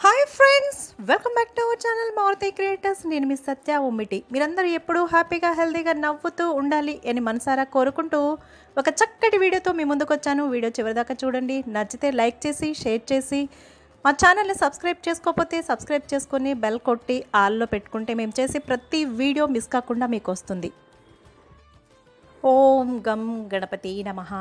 Hi friends welcome back to our channel Maruthi creators. నేను మీ సత్య ఉమ్మిటి. మీరందరూ ఎప్పుడూ హ్యాపీగా హెల్తీగా నవ్వుతూ ఉండాలి అని మనసారా కోరుకుంటూ ఒక చక్కటి వీడియోతో మీ ముందుకు వచ్చాను. వీడియో చివరిదాకా చూడండి. నచ్చితే లైక్ చేసి షేర్ చేసి మా ఛానల్ని సబ్స్క్రైబ్ చేసుకోకపోతే సబ్స్క్రైబ్ చేసుకొని బెల్ కొట్టి ఆల్లో పెట్టుకుంటే మేము చేసే ప్రతి వీడియో మిస్ కాకుండా మీకు వస్తుంది. ఓం గం గణపతి నమః.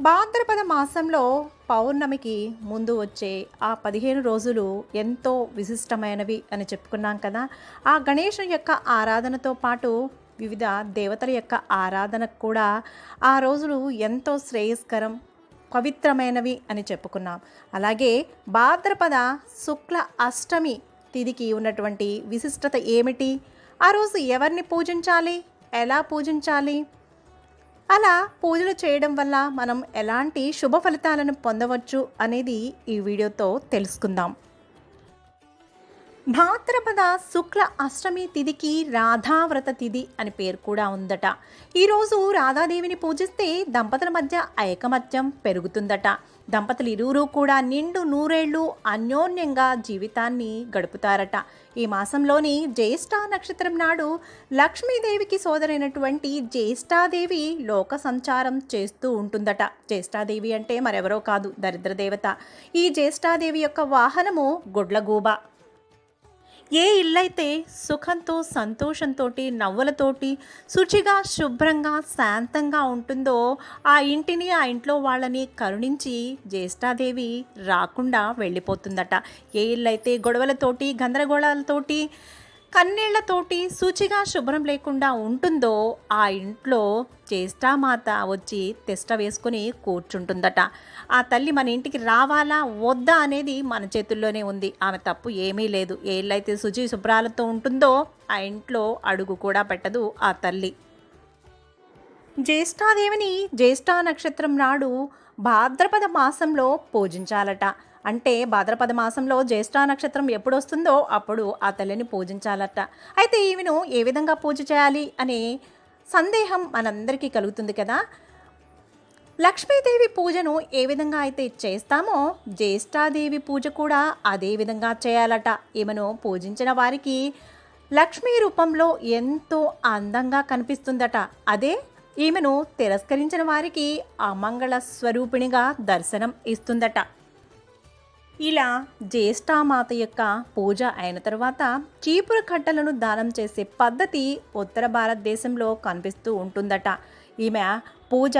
భాద్రపద మాసంలో పౌర్ణమికి ముందు వచ్చే ఆ పదిహేను రోజులు ఎంతో విశిష్టమైనవి అని చెప్పుకున్నాం కదా. ఆ గణేషుని యొక్క ఆరాధనతో పాటు వివిధ దేవతల యొక్క ఆరాధనకు కూడా ఆ రోజులు ఎంతో శ్రేయస్కరం పవిత్రమైనవి అని చెప్పుకున్నాం. అలాగే భాద్రపద శుక్ల అష్టమి తిథికి ఉన్నటువంటి విశిష్టత ఏమిటి? ఆ రోజు ఎవరిని పూజించాలి? ఎలా పూజించాలి? అలా పూజలు చేయడం వల్ల మనం ఎలాంటి శుభ ఫలితాలను పొందవచ్చు అనేది ఈ వీడియోతో తెలుసుకుందాం. భాద్రపద శుక్ల అష్టమి తిథికి రాధావ్రత తిథి అని పేరు కూడా ఉందట. ఈరోజు రాధాదేవిని పూజిస్తే దంపతుల మధ్య ఐకమత్యం పెరుగుతుందట. దంపతులు ఇరువురు కూడా నిండు నూరేళ్ళు అన్యోన్యంగా జీవితాన్ని గడుపుతారట. ఈ మాసంలోని జ్యేష్ఠ నక్షత్రం నాడు లక్ష్మీదేవికి సోదరైనటువంటి జ్యేష్ఠాదేవి లోక సంచారం చేస్తూ ఉంటుందట. జ్యేష్ఠాదేవి అంటే మరెవరో కాదు దరిద్రదేవత. ఈ జ్యేష్ఠాదేవి యొక్క వాహనము గుడ్లగూబ. ఏ ఇల్లైతే సుఖంతో సంతోషంతో నవ్వులతోటి శుచిగా శుభ్రంగా శాంతంగా ఉంటుందో ఆ ఇంటిని ఆ ఇంట్లో వాళ్ళని కరుణించి జ్యేష్ఠాదేవి రాకుండా వెళ్ళిపోతుందట. ఏ ఇల్లైతే గొడవలతోటి గందరగోళాలతోటి కన్నీళ్ళతోటి శుచిగా శుభ్రం లేకుండా ఉంటుందో ఆ ఇంట్లో జ్యేష్ఠామాత వచ్చి తెష్ట వేసుకుని కూర్చుంటుందట. ఆ తల్లి మన ఇంటికి రావాలా వద్దా అనేది మన చేతుల్లోనే ఉంది. ఆమె తప్పు ఏమీ లేదు. ఏళ్ళైతే శుచి శుభ్రాలతో ఉంటుందో ఆ ఇంట్లో అడుగు కూడా పెట్టదు ఆ తల్లి. జ్యేష్ఠాదేవిని జ్యేష్ఠ నక్షత్రం నాడు భాద్రపద మాసంలో పూజించాలట. అంటే భాద్రపద మాసంలో జ్యేష్ఠ నక్షత్రం ఎప్పుడు వస్తుందో అప్పుడు ఆ తల్లిని పూజించాలట. అయితే ఈమెను ఏ విధంగా పూజ చేయాలి అనే సందేహం మనందరికీ కలుగుతుంది కదా? లక్ష్మీదేవి పూజను ఏ విధంగా అయితే చేస్తామో జ్యేష్ఠాదేవి పూజ కూడా అదే విధంగా చేయాలట. ఈమెను పూజించిన వారికి లక్ష్మీ రూపంలో ఎంతో అందంగా కనిపిస్తుందట. అదే ఈమెను తిరస్కరించిన వారికి అమంగళ స్వరూపిణిగా దర్శనం ఇస్తుందట. ఇలా జ్యేష్ఠామాత యొక్క పూజ అయిన తర్వాత చీపురు కట్టలను దానం చేసే పద్ధతి ఉత్తర భారతదేశంలో కనిపిస్తూ ఉంటుందట. ఈమె పూజ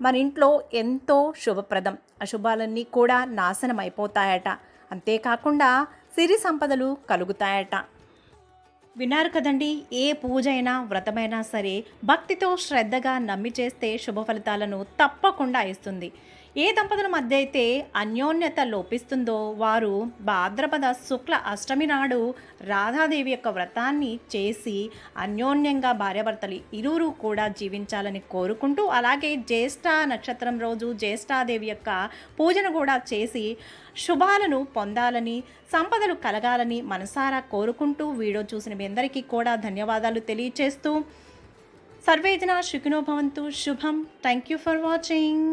మన ఇంట్లో ఎంతో శుభప్రదం. అశుభాలన్నీ కూడా నాశనం అయిపోతాయట అంతేకాకుండా సిరి సంపదలు కలుగుతాయట. విన్నారు కదండి ఏ పూజ అయినా వ్రతమైనా సరే భక్తితో శ్రద్ధగా నమ్మి చేస్తే శుభ ఫలితాలను తప్పకుండా ఇస్తుంది. ఏ దంపతుల మధ్య అయితే అన్యోన్యత లోపిస్తుందో వారు భాద్రపద శుక్ల అష్టమి నాడు రాధాదేవి యొక్క వ్రతాన్ని చేసి అన్యోన్యంగా భార్యాభర్తలు ఇరువురు కూడా జీవించాలని కోరుకుంటూ అలాగే జ్యేష్ఠ నక్షత్రం రోజు జ్యేష్ఠాదేవి యొక్క పూజను కూడా చేసి శుభాలను పొందాలని సంపదలు కలగాలని మనసారా కోరుకుంటూ వీడియో చూసిన మీ అందరికీ కూడా ధన్యవాదాలు తెలియచేస్తూ సర్వేజన శుకినోభవంతు శుభం. Thank you for watching